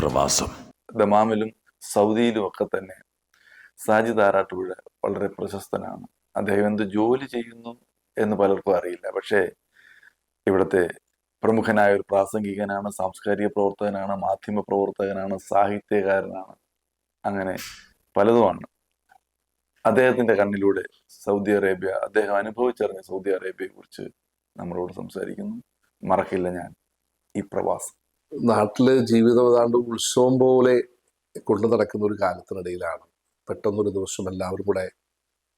പ്രവാസം. ദമാമിലും സൗദിയിലും ഒക്കെ തന്നെ സാജി താരാട്ടുപുഴ വളരെ പ്രശസ്തനാണ്. അദ്ദേഹം എന്ത് ജോലി ചെയ്യുന്നു എന്ന് പലർക്കും അറിയില്ല. പക്ഷേ ഇവിടുത്തെ പ്രമുഖനായ ഒരു പ്രാസംഗികനാണ് സാംസ്കാരിക പ്രവർത്തകനാണ് മാധ്യമ പ്രവർത്തകനാണ് സാഹിത്യകാരനാണ്. അങ്ങനെ പലതുമാണ്. അദ്ദേഹത്തിന്റെ കണ്ണിലൂടെ സൗദി അറേബ്യ അദ്ദേഹം അനുഭവിച്ചറിഞ്ഞ സൗദി അറേബ്യയെ കുറിച്ച് നമ്മളോട് സംസാരിക്കുന്നു. മറക്കില്ല ഞാൻ ഈ പ്രവാസം. നാട്ടിൽ ജീവിതം ഏതാണ്ട് ഉത്സവം പോലെ കൊണ്ടു നടക്കുന്ന ഒരു കാലത്തിനിടയിലാണ്. പെട്ടെന്നൊരു ദിവസം എല്ലാവരും കൂടെ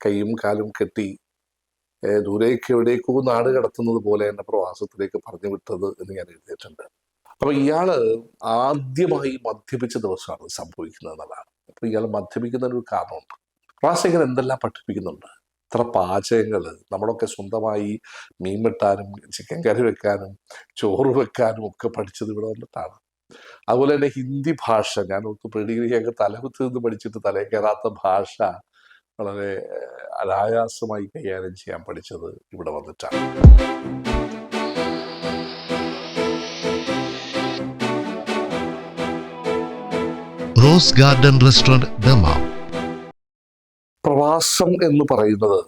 കൈയും കാലും കെട്ടി ദൂരേക്ക് എവിടേക്കോ നാട് കടത്തുന്നത് പോലെ എന്നെ പ്രവാസത്തിലേക്ക് പറഞ്ഞു വിട്ടത് എന്ന് ഞാൻ എഴുതിയിട്ടുണ്ട്. അപ്പൊ ഇയാൾ ആദ്യമായി മദ്യപിച്ച ദിവസമാണ് സംഭവിക്കുന്നത് എന്നുള്ളതാണ്. അപ്പൊ ഇയാൾ മദ്യപിക്കുന്നതിനൊരു കാരണമുണ്ട്. പ്രവാസികൾ എന്തെല്ലാം പഠിപ്പിക്കുന്നുണ്ട്? ഇത്ര പാചകങ്ങൾ നമ്മളൊക്കെ സ്വന്തമായി മീൻ വെട്ടാനും ചിക്കൻ കറി വെക്കാനും ചോറ് വെക്കാനും ഒക്കെ പഠിച്ചത് ഇവിടെ വന്നിട്ടാണ്. അതുപോലെ തന്നെ ഹിന്ദി ഭാഷ. ഞാൻ ഓർത്ത് പ്രീഡിഗ്രിയൊക്കെ തലകുത്ത് നിന്ന് പഠിച്ചിട്ട് തലേ കയറാത്ത ഭാഷ വളരെ അനായാസമായി കൈകാര്യം ചെയ്യാൻ പഠിച്ചത് ഇവിടെ വന്നിട്ടാണ്. Rose Garden restaurant Dammam. പ്രവാസം എന്ന് പറയുന്നത്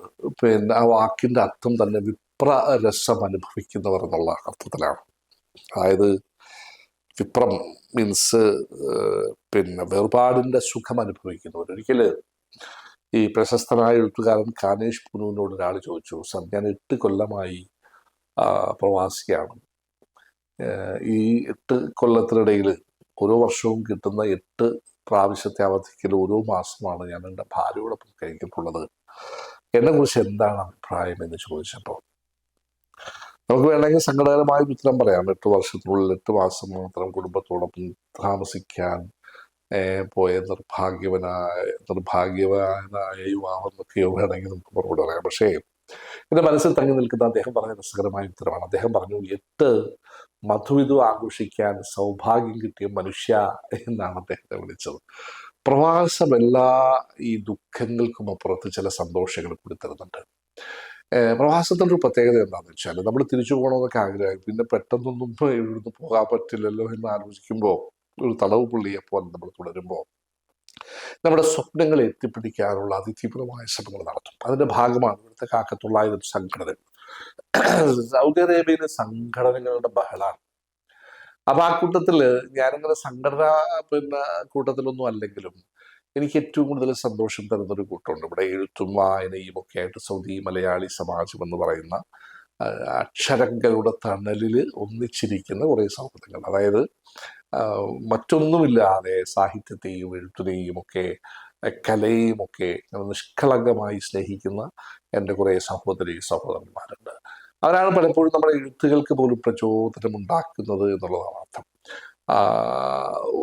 പിന്നെ ആ വാക്കിന്റെ അർത്ഥം തന്നെ വിപ്ര രസം അനുഭവിക്കുന്നവർ എന്നുള്ള അർത്ഥത്തിലാണ്. അതായത് വിപ്രം മീൻസ് പിന്നെ വേർപാടിന്റെ സുഖം അനുഭവിക്കുന്നവർ. ഒരിക്കൽ ഈ പ്രശസ്തനായ എഴുത്തുകാരൻ കാനേഷ് പുനുവിനോട് ഒരാൾ ചോദിച്ചു സർ ഞാൻ എട്ട് കൊല്ലമായി പ്രവാസിയാണ്. ഈ എട്ട് കൊല്ലത്തിനിടയിൽ ഓരോ വർഷവും കിട്ടുന്ന എട്ട് പ്രാവശ്യത്തെ അവധിക്കൽ ഓരോ മാസമാണ് ഞാൻ എന്റെ ഭാര്യയോടൊപ്പം എന്നെ കുറിച്ച് എന്താണ് അഭിപ്രായം എന്ന് ചോദിച്ചപ്പോൾ നമുക്ക് വേണമെങ്കിൽ സങ്കടകരമായ ഉത്തരം പറയാം. എട്ട് വർഷത്തിനുള്ളിൽ എട്ട് മാസം മാത്രം കുടുംബത്തോടൊപ്പം താമസിക്കാൻ പോയ നിർഭാഗ്യവനായ നിർഭാഗ്യവാനായ യുവാവെന്നൊക്കെയോ വേണമെങ്കിൽ നമുക്ക് മറുപടി പറയാം. പക്ഷേ എന്റെ മനസ്സിൽ തങ്ങി നിൽക്കുന്ന അദ്ദേഹം പറഞ്ഞ രസകരമായ ഉത്തരമാണ്. അദ്ദേഹം പറഞ്ഞു എട്ട് മധുവിധു ആഘോഷിക്കാൻ സൗഭാഗ്യം കിട്ടിയ മനുഷ്യ എന്നാണ് അദ്ദേഹത്തെ വിളിച്ചത്. പ്രവാസം എല്ലാ ഈ ദുഃഖങ്ങൾക്കും അപ്പുറത്ത് ചില സന്തോഷങ്ങൾ കൂടി തരുന്നുണ്ട്. ഏഹ് പ്രവാസത്തിന്റെ ഒരു പ്രത്യേകത എന്താണെന്ന് വെച്ചാൽ നമ്മൾ തിരിച്ചു പോകണമെന്നൊക്കെ ആഗ്രഹം പിന്നെ പെട്ടെന്നൊന്നും ഇവിടുന്ന് പോകാൻ പറ്റില്ലല്ലോ എന്ന് ആലോചിക്കുമ്പോൾ ഒരു തടവ് പുള്ളിയെ പോലെ നമ്മൾ തുടരുമ്പോൾ നമ്മുടെ സ്വപ്നങ്ങളെ എത്തിപ്പിടിക്കാനുള്ള അതിതീവ്രമായ ശ്രമങ്ങൾ നടത്തും. അതിന്റെ ഭാഗമാണ് ഇവിടുത്തെ കാക്കത്തുള്ളായ ഒരു സംഘടന സൗദി അറേബ്യയിലെ സംഘടനകളുടെ ബഹളാണ്. അപ്പൊ ആ കൂട്ടത്തിൽ ഞാനിങ്ങനെ സംഘടന പിന്നെ കൂട്ടത്തിലൊന്നും അല്ലെങ്കിലും എനിക്ക് ഏറ്റവും കൂടുതൽ സന്തോഷം തരുന്ന ഒരു കൂട്ടമുണ്ട്. ഇവിടെ എഴുത്തും വായനയും ഒക്കെ ആയിട്ട് സൗദി മലയാളി സമാജം എന്ന് പറയുന്ന അക്ഷരങ്ങളുടെ തണലിൽ ഒന്നിച്ചിരിക്കുന്ന കുറേ സൗഹൃദങ്ങൾ. അതായത് മറ്റൊന്നുമില്ലാതെ സാഹിത്യത്തെയും എഴുത്തിനെയും ഒക്കെ കലയും ഒക്കെ നിഷ്കളങ്കമായി സ്നേഹിക്കുന്ന എന്റെ കുറേ സഹോദരി സഹോദരന്മാരുണ്ട്. അവരാണ് പലപ്പോഴും നമ്മുടെ എഴുത്തുകൾക്ക് പോലും പ്രചോദനം ഉണ്ടാക്കുന്നത് എന്നുള്ളതാണ് അർത്ഥം.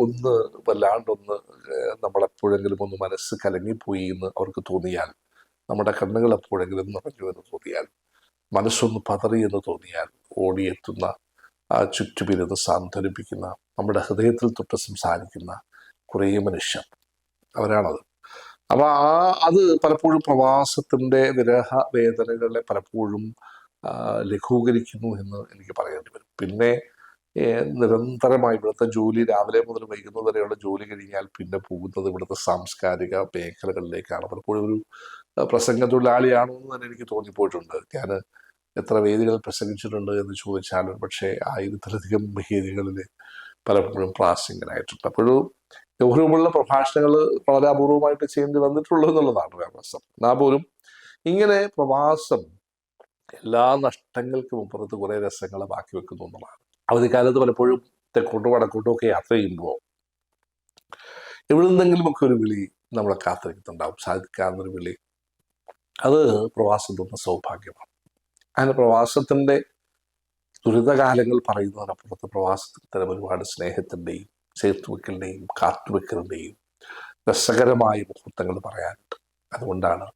ഒന്ന് വല്ലാണ്ടൊന്ന് നമ്മളെപ്പോഴെങ്കിലും ഒന്ന് മനസ്സ് കലങ്ങിപ്പോയി എന്ന് അവർക്ക് തോന്നിയാൽ നമ്മുടെ കണ്ണുകൾ എപ്പോഴെങ്കിലും നിറഞ്ഞു എന്ന് തോന്നിയാൽ മനസ്സൊന്ന് പതറി എന്ന് തോന്നിയാൽ ഓടിയെത്തുന്ന ആ ചുറ്റുപിരുന്ന് സാന്ത്വനിപ്പിക്കുന്ന നമ്മുടെ ഹൃദയത്തിൽ തൊട്ട് സംസാരിക്കുന്ന കുറേ മനുഷ്യർ. അവരാണത്. അപ്പൊ ആ അത് പലപ്പോഴും പ്രവാസത്തിന്റെ വിരഹ വേദനകളെ പലപ്പോഴും ലഘൂകരിക്കുന്നു എന്ന് എനിക്ക് പറയേണ്ടി വരും. പിന്നെ നിരന്തരമായി ഇവിടുത്തെ ജോലി രാവിലെ മുതൽ വൈകുന്നത് വരെയുള്ള ജോലി കഴിഞ്ഞാൽ പിന്നെ പോകുന്നത് ഇവിടുത്തെ സാംസ്കാരിക മേഖലകളിലേക്കാണ്. പലപ്പോഴും ഒരു പ്രസംഗ തൊഴിലാളിയാണോ എന്ന് തന്നെ എനിക്ക് തോന്നിപ്പോയിട്ടുണ്ട്. ഞാൻ എത്ര വേദികളിൽ പ്രസംഗിച്ചിട്ടുണ്ട് എന്ന് ചോദിച്ചാലും പക്ഷേ ആയിരത്തിലധികം വേദികളിൽ പലപ്പോഴും പ്രാസംഗനായിട്ടുണ്ട് അപ്പോഴും ഗൗരവമുള്ള പ്രഭാഷണങ്ങൾ വളരെ അപൂർവമായിട്ട് ചെയ്യേണ്ടി വന്നിട്ടുള്ളൂ എന്നുള്ളതാണ് വ്യവസ്ഥം. എന്നാൽ പോലും ഇങ്ങനെ പ്രവാസം എല്ലാ നഷ്ടങ്ങൾക്കും അപ്പുറത്ത് കുറേ രസങ്ങൾ ബാക്കി വെക്കുന്നു എന്നുള്ളതാണ്. അവധിക്കാലത്ത് പലപ്പോഴും തെക്കോട്ടും വടക്കോട്ടും ഒക്കെ യാത്ര ചെയ്യുമ്പോൾ എവിടെ നിന്നെങ്കിലുമൊക്കെ ഒരു വിളി നമ്മളെ കാത്തിരിക്കുന്നുണ്ടാവും. സാധിക്കാവുന്നൊരു വിളി. അത് പ്രവാസം തന്ന സൗഭാഗ്യമാണ്. അങ്ങനെ പ്രവാസത്തിന്റെ ദുരിതകാലങ്ങൾ പറയുന്നതിനപ്പുറത്ത് പ്രവാസത്തിൽ തരം ഒരുപാട് സ്നേഹത്തിന്റെയും ചേർത്തുവെക്കലിന്റെയും കാത്തുവെക്കലിന്റെയും രസകരമായ മുഹൂർത്തങ്ങൾ പറയാനുണ്ട്. അതുകൊണ്ടാണ്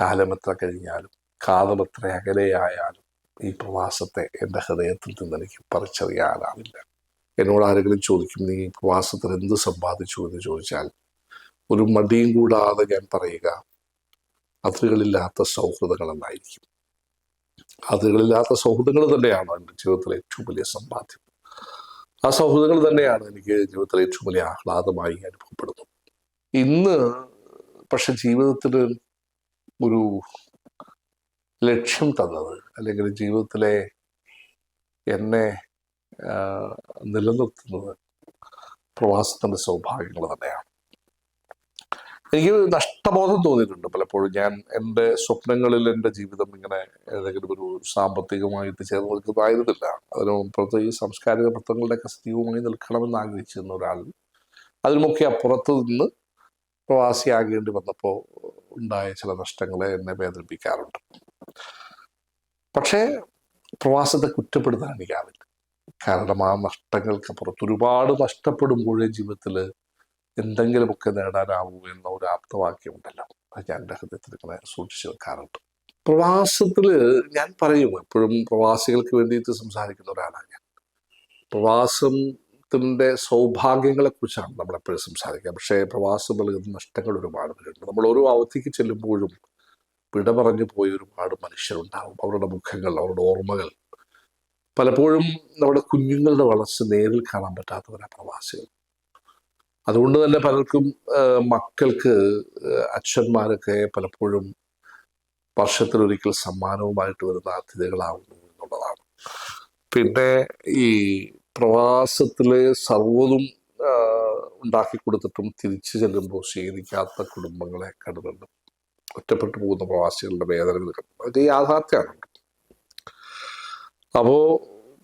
കാലമെത്ര കഴിഞ്ഞാലും കാലമെത്ര അകലെയായാലും ഈ പ്രവാസത്തെ എന്റെ ഹൃദയത്തിൽ നിന്ന് എനിക്ക് പറിച്ചറിയാനാവില്ല. എന്നോട് ആരെങ്കിലും ചോദിക്കും നീ പ്രവാസത്തിൽ എന്ത് സമ്പാദിച്ചു? എന്ന് ചോദിച്ചാൽ ഒരു മടിയും കൂടാതെ ഞാൻ പറയുക അതിരുകളില്ലാത്ത സൗഹൃദങ്ങൾ എന്നായിരിക്കും അതിരുകളില്ലാത്ത സൗഹൃദങ്ങൾ തന്നെയാണ് എന്റെ ജീവിതത്തിലെ ഏറ്റവും വലിയ സമ്പാദ്യം. ആ സൗഹൃദങ്ങൾ തന്നെയാണ് എനിക്ക് ജീവിതത്തിലെ ഏറ്റവും വലിയ ആഹ്ലാദമായി അനുഭവപ്പെടുന്നത്. ഇന്ന് പക്ഷെ ജീവിതത്തിൽ ഒരു ലക്ഷ്യം തന്നത് അല്ലെങ്കിൽ ജീവിതത്തിലെ എന്നെ നിലനിർത്തുന്നത് പ്രവാസത്തിന്റെ സൗഭാഗ്യങ്ങൾ തന്നെയാണ്. എനിക്ക് നഷ്ടബോധം തോന്നിയിട്ടുണ്ട് പലപ്പോഴും. ഞാൻ എന്റെ സ്വപ്നങ്ങളിൽ എന്റെ ജീവിതം ഇങ്ങനെ ഏതെങ്കിലും ഒരു സാമ്പത്തികമായിട്ട് ചേർന്ന് നിൽക്കുന്നതായിരുന്നില്ല. അതിന് മുമ്പത്തെ ഈ സാംസ്കാരിക വൃത്തങ്ങളുടെയൊക്കെ സജീവമായി നിൽക്കണമെന്ന് ആഗ്രഹിച്ചിരുന്ന ഒരാൾ അതിനുമൊക്കെ അപ്പുറത്ത് നിന്ന് പ്രവാസിയാകേണ്ടി വന്നപ്പോൾ ഉണ്ടായ ചില നഷ്ടങ്ങളെ എന്നെ വേദനിപ്പിക്കാറുണ്ട്. പക്ഷേ പ്രവാസത്തെ കുറ്റപ്പെടുത്താൻ എനിക്കാവില്ല. കാരണം ആ നഷ്ടങ്ങൾക്ക് അപ്പുറത്ത് ഒരുപാട് നഷ്ടപ്പെടുമ്പോഴേ ജീവിതത്തിൽ എന്തെങ്കിലുമൊക്കെ നേടാനാവൂ എന്ന ഒരു ആപ്തവാക്യമുണ്ടല്ലോ. അത് ഞാൻ എന്റെ ഹൃദയത്തിൽ ഇങ്ങനെ സൂക്ഷിച്ചു വെക്കാറുണ്ട്. പ്രവാസത്തിൽ ഞാൻ പറയും എപ്പോഴും പ്രവാസികൾക്ക് വേണ്ടിയിട്ട് സംസാരിക്കുന്ന ഒരാളാണ് ഞാൻ. പ്രവാസത്തിന്റെ സൗഭാഗ്യങ്ങളെക്കുറിച്ചാണ് നമ്മളെപ്പോഴും സംസാരിക്കുക. പക്ഷേ പ്രവാസം നൽകുന്ന നഷ്ടങ്ങൾ ഒരുപാട് പേരുണ്ട് നമ്മൾ ഓരോ അവധിക്ക് ചെല്ലുമ്പോഴും വിട പറഞ്ഞു പോയ ഒരുപാട് മനുഷ്യരുണ്ടാവും. അവരുടെ മുഖങ്ങൾ അവരുടെ ഓർമ്മകൾ. പലപ്പോഴും നമ്മുടെ കുഞ്ഞുങ്ങളുടെ വളർച്ച നേരിൽ കാണാൻ പറ്റാത്തവരാണ് പ്രവാസികൾ. അതുകൊണ്ട് തന്നെ പലർക്കും മക്കൾക്ക് അച്ഛന്മാരൊക്കെ പലപ്പോഴും വർഷത്തിലൊരിക്കൽ സമ്മാനവുമായിട്ട് വരുന്ന അതിഥികളാവുന്നു എന്നുള്ളതാണ്. പിന്നെ ഈ പ്രവാസത്തിലെ സർവതും ഉണ്ടാക്കി കൊടുത്തിട്ടും തിരിച്ചു ചെല്ലുമ്പോൾ സ്വീകരിക്കാത്ത കുടുംബങ്ങളെ കണ്ടുണ്ട് ഒറ്റപ്പെട്ടു പോകുന്ന പ്രവാസികളുടെ വേദനകൾ കണ്ടു അത് യാഥാർത്ഥ്യമാണ്. അപ്പോ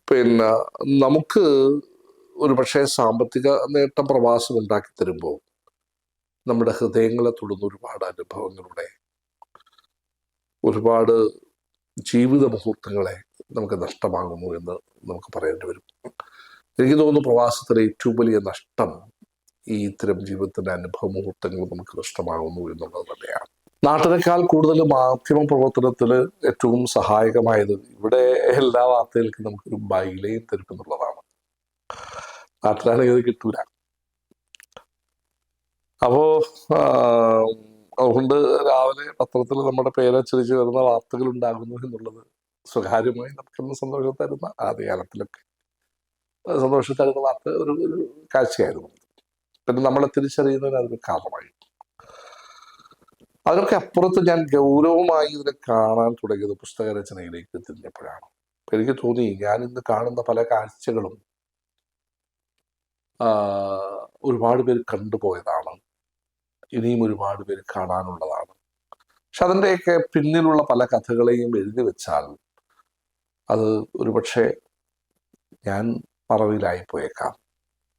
പിന്നെ നമുക്ക് ഒരു പക്ഷേ സാമ്പത്തിക നേട്ടം പ്രവാസം ഉണ്ടാക്കി തരുമ്പോൾ നമ്മുടെ ഹൃദയങ്ങളെ തൊടുന്ന ഒരുപാട് അനുഭവങ്ങളുടെ ഒരുപാട് ജീവിത മുഹൂർത്തങ്ങളെ നമുക്ക് നഷ്ടമാകുന്നു എന്ന് നമുക്ക് പറയേണ്ടി വരും. എനിക്ക് തോന്നുന്നു പ്രവാസത്തിലെ ഏറ്റവും വലിയ നഷ്ടം ഈ ഇത്തരം ജീവിതത്തിന്റെ അനുഭവ മുഹൂർത്തങ്ങൾ നമുക്ക് നഷ്ടമാകുന്നു എന്നുള്ളത് തന്നെയാണ്. നാട്ടിനേക്കാൾ കൂടുതൽ മാധ്യമ പ്രവർത്തനത്തിൽ ഏറ്റവും സഹായകമായത് ഇവിടെ എല്ലാ വാർത്തകൾക്കും നമുക്കൊരു ബൈലയും തരും എന്നുള്ളതാണ്. നാട്ടിലാണെങ്കിൽ അത് കിട്ടൂല. അപ്പോ അതുകൊണ്ട് രാവിലെ പത്രത്തിൽ നമ്മുടെ പേരച്ചരിച്ച് വരുന്ന വാർത്തകൾ ഉണ്ടാകുന്നു എന്നുള്ളത് സ്വകാര്യമായി നമുക്കൊന്ന് സന്തോഷം തരുന്ന ആദ്യകാലത്തിലൊക്കെ. സന്തോഷം തരുന്ന വാർത്ത ഒരു ഒരു കാഴ്ചയായിരുന്നു. പിന്നെ നമ്മളെ തിരിച്ചറിയുന്നതിന് അതൊരു കാരണമായി. അതിനൊക്കെ അപ്പുറത്ത് ഞാൻ ഗൗരവമായി ഇതിനെ കാണാൻ തുടങ്ങിയത് പുസ്തകരചനയിലേക്ക് തിരിഞ്ഞപ്പോഴാണ്. അപ്പൊ എനിക്ക് തോന്നി ഞാൻ ഇന്ന് കാണുന്ന പല കാഴ്ചകളും ഒരുപാട് പേര് കണ്ടുപോയതാണ് ഇനിയും ഒരുപാട് പേര് കാണാനുള്ളതാണ്. പക്ഷെ അതിന്റെയൊക്കെ പിന്നിലുള്ള പല കഥകളെയും എഴുതി വെച്ചാൽ അത് ഒരുപക്ഷെ ഞാൻ മറവിലായി പോയേക്കാം.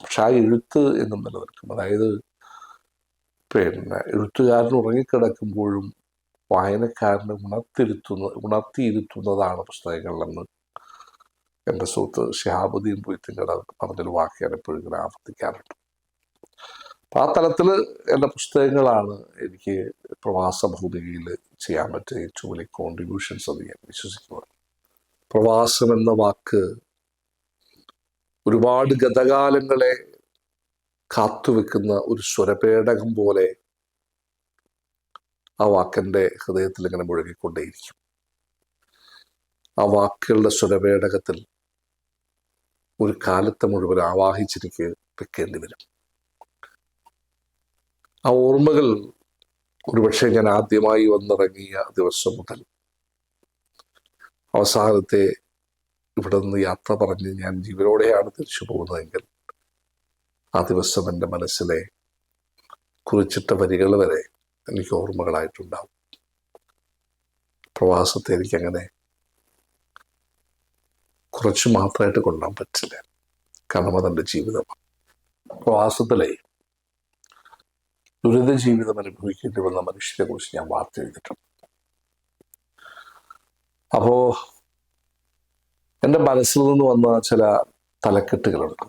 പക്ഷെ ആ എഴുത്ത് എന്നും നിലനിൽക്കും. അതായത് പിന്നെ എഴുത്തുകാരൻ ഉറങ്ങിക്കിടക്കുമ്പോഴും വായനക്കാരനെ ഉണർത്തിരുത്തുന്ന ഉണർത്തിയിരുത്തുന്നതാണ് പുസ്തകങ്ങളെന്ന് എന്റെ സുഹൃത്ത് ഷിഹാബുദ്ദീൻ പൊയ്ത്തിങ്കട പറഞ്ഞൊരു വാക്ക് ഞാൻ എപ്പോഴും ഇങ്ങനെ ആവർത്തിക്കാറുണ്ട്. അപ്പം ആ തലത്തിൽ എന്റെ പുസ്തകങ്ങളാണ് എനിക്ക് പ്രവാസ ഭൂമികയിൽ ചെയ്യാൻ പറ്റിയ ഏറ്റവും വലിയ കോൺട്രിബ്യൂഷൻസ് എന്ന് ഞാൻ വിശ്വസിക്കുന്നത് പ്രവാസം എന്ന വാക്ക് ഒരുപാട് ഗതകാലങ്ങളെ കാത്തുവെക്കുന്ന ഒരു സ്വരപേടകം പോലെ ആ വാക്കിന്റെ ഹൃദയത്തിൽ ഇങ്ങനെ മുഴുകിക്കൊണ്ടേയിരിക്കും. ആ വാക്കുകളുടെ സ്വരപേടകത്തിൽ ഒരു കാലത്തെ മുഴുവൻ ആവാഹിച്ചിരിക്കുക വെക്കേണ്ടി വരും ആ ഓർമ്മകൾ ഒരുപക്ഷെ ഞാൻ ആദ്യമായി വന്നിറങ്ങിയ ദിവസം മുതൽ അവസാനത്തെ ഇവിടെ നിന്ന് യാത്ര പറഞ്ഞ് ഞാൻ ജീവനോടെയാണ് തിരിച്ചു പോകുന്നതെങ്കിൽ ആ ദിവസം എന്റെ മനസ്സിലെ കുറിച്ചിട്ട വരികൾ വരെ എനിക്ക് ഓർമ്മകളായിട്ടുണ്ടാവും. പ്രവാസത്തെ എനിക്കങ്ങനെ കുറച്ച് മാത്രമായിട്ട് കൊണ്ടുപോകാൻ പറ്റില്ല. കാരണം അതെന്റെ ജീവിതമാണ്. പ്രവാസത്തിലെ ദുരിത ജീവിതം അനുഭവിക്കേണ്ടി വന്ന മനുഷ്യരെ കുറിച്ച് ഞാൻ വാർത്ത എഴുതിയിട്ടുണ്ട്. അപ്പോ എന്റെ മനസ്സിൽ നിന്ന് വന്ന ചില തലക്കെട്ടുകളുണ്ട്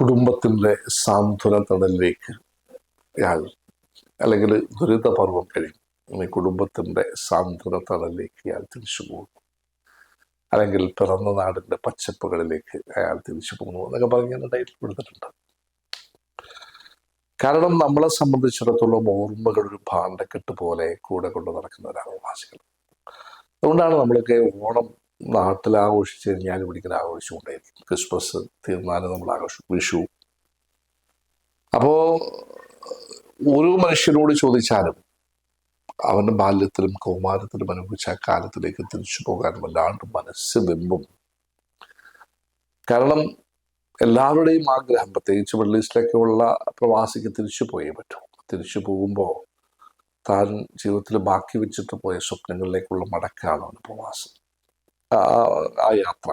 കുടുംബത്തിന്റെ സാന്ത്വന തണലിലേക്ക് അയാൾ അല്ലെങ്കിൽ ദുരിതപർവം കഴിഞ്ഞു ഇനി കുടുംബത്തിന്റെ സാന്ത്വന തണലിലേക്ക് അയാൾ തിരിച്ചു പോകുന്നു അല്ലെങ്കിൽ പിറന്ന നാടിന്റെ പച്ചപ്പുകളിലേക്ക് അയാൾ തിരിച്ചു പോകുന്നു എന്നൊക്കെ പറഞ്ഞ് ഞാൻ ടൈറ്റിൽ കൊടുത്തിട്ടുണ്ട്. കാരണം നമ്മളെ സംബന്ധിച്ചിടത്തോളം ഓർമ്മകൾ ഒരു ഭാണ്ഡക്കെട്ട് പോലെ കൂടെ കൊണ്ട് നടക്കുന്നവരാണ് പ്രവാസികൾ. അതുകൊണ്ടാണ് നമ്മളൊക്കെ ഓണം നാട്ടിൽ ആഘോഷിച്ച് ഞാൻ ഇവിടേക്കിങ്ങനെ ആഘോഷിച്ചുകൊണ്ടേയിരിക്കും ക്രിസ്മസ് തീർന്നാലും നമ്മൾ ആഘോഷിക്കും വിഷു. അപ്പോൾ ഓരോ മനുഷ്യനോട് ചോദിച്ചാലും അവന്റെ ബാല്യത്തിലും കൗമാരത്തിലും അനുഭവിച്ച ആ കാലത്തിലേക്ക് തിരിച്ചു പോകാൻ വല്ലാണ്ട് മനസ്സ് വെമ്പും. കാരണം എല്ലാവരുടെയും ആഗ്രഹം പ്രത്യേകിച്ച് ഈസ്റ്റിലൊക്കെയുള്ള പ്രവാസിക്ക് തിരിച്ചു പോയേ പറ്റൂ. തിരിച്ചു പോകുമ്പോൾ താൻ ജീവിതത്തിൽ ബാക്കി വെച്ചിട്ട് പോയ സ്വപ്നങ്ങളിലേക്കുള്ള മടക്കാണ് അവന്റെ പ്രവാസം. ആ യാത്ര.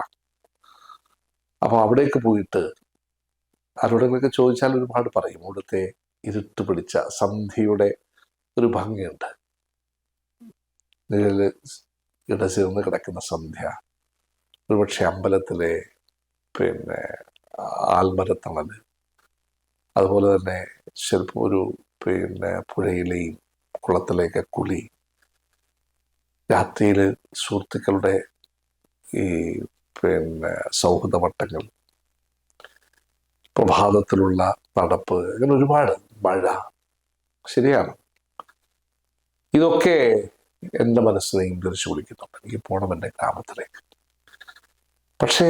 അപ്പോൾ അവിടേക്ക് പോയിട്ട് ആരോടെങ്കിലൊക്കെ ചോദിച്ചാൽ ഒരുപാട് പറയും ഇവിടുത്തെ ഇരുട്ട് പിടിച്ച സന്ധ്യയുടെ ഒരു ഭംഗിയുണ്ട്. നിഴൽ ഇടചേർന്ന് കിടക്കുന്ന സന്ധ്യ. ഒരുപക്ഷെ അമ്പലത്തിലെ പിന്നെ ആൽമരത്തണൽ. അതുപോലെ തന്നെ ചിലപ്പോൾ ഒരു പിന്നെ പുഴയിലെയും കുളത്തിലേക്ക് കുളി. രാത്രിയിൽ സുഹൃത്തുക്കളുടെ ഈ പിന്നെ സൗഹൃദ വട്ടങ്ങൾ പ്രഭാതത്തിലുള്ള നടപ്പ് അങ്ങനെ ഒരുപാട് മഴ. ശരിയാണ്. ഇതൊക്കെ എന്റെ മനസ്സിനെയും തിരിച്ചു വിളിക്കുന്നുണ്ട് എനിക്ക് പോകണം എന്റെ ഗ്രാമത്തിലേക്ക്. പക്ഷേ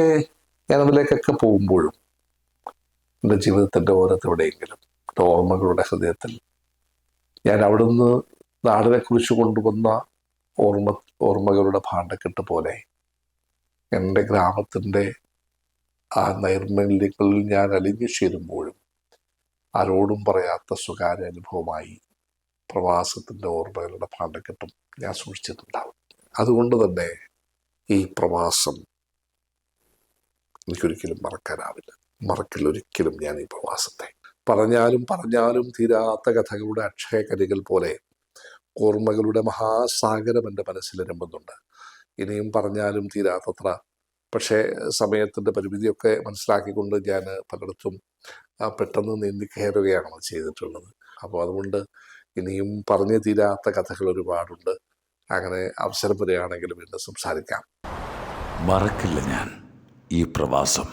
ഞാൻ അതിലേക്കൊക്കെ പോകുമ്പോഴും എന്റെ ജീവിതത്തിന്റെ ഓരത്തെവിടെയെങ്കിലും എന്റെ ഓർമ്മകളുടെ ഹൃദയത്തിൽ ഞാൻ അവിടുന്ന് നാടിനെ കുറിച്ച് കൊണ്ടുവന്ന ഓർമ്മ ഓർമ്മകളുടെ ഭാണ്ഡക്കെട്ട് പോലെ എന്റെ ഗ്രാമത്തിന്റെ ആ നൈർമല്യങ്ങളിൽ ഞാൻ അലിഞ്ഞു ചേരുമ്പോഴും ആരോടും പറയാത്ത സ്വകാര്യ അനുഭവമായി പ്രവാസത്തിന്റെ ഓർമ്മകളുടെ പാണ്ഡക്കെട്ടും ഞാൻ സൂക്ഷിച്ചിട്ടുണ്ടാവും. അതുകൊണ്ട് തന്നെ ഈ പ്രവാസം എനിക്കൊരിക്കലും മറക്കാനാവില്ല. മറക്കില്ല ഒരിക്കലും ഞാൻ ഈ പ്രവാസത്തെ. പറഞ്ഞാലും പറഞ്ഞാലും തീരാത്ത കഥകളുടെ അക്ഷയകരികൾ പോലെ ഓർമ്മകളുടെ മഹാസാഗരം എന്റെ മനസ്സിൽ രമ്പുന്നുണ്ട് ഇനിയും പറഞ്ഞാലും തീരാത്തത്ര. പക്ഷേ സമയത്തിന്റെ പരിമിതിയൊക്കെ മനസ്സിലാക്കിക്കൊണ്ട് ഞാൻ പലയിടത്തും പെട്ടെന്ന് നീന്തി കയറുകയാണ് ചെയ്തിട്ടുള്ളത്. അപ്പോൾ അതുകൊണ്ട് ഇനിയും പറഞ്ഞു തീരാത്ത കഥകൾ ഒരുപാടുണ്ട്. അങ്ങനെ അവസരം വരികയാണെങ്കിൽ വീണ്ടും സംസാരിക്കാം. മറക്കില്ല ഞാൻ ഈ പ്രവാസം.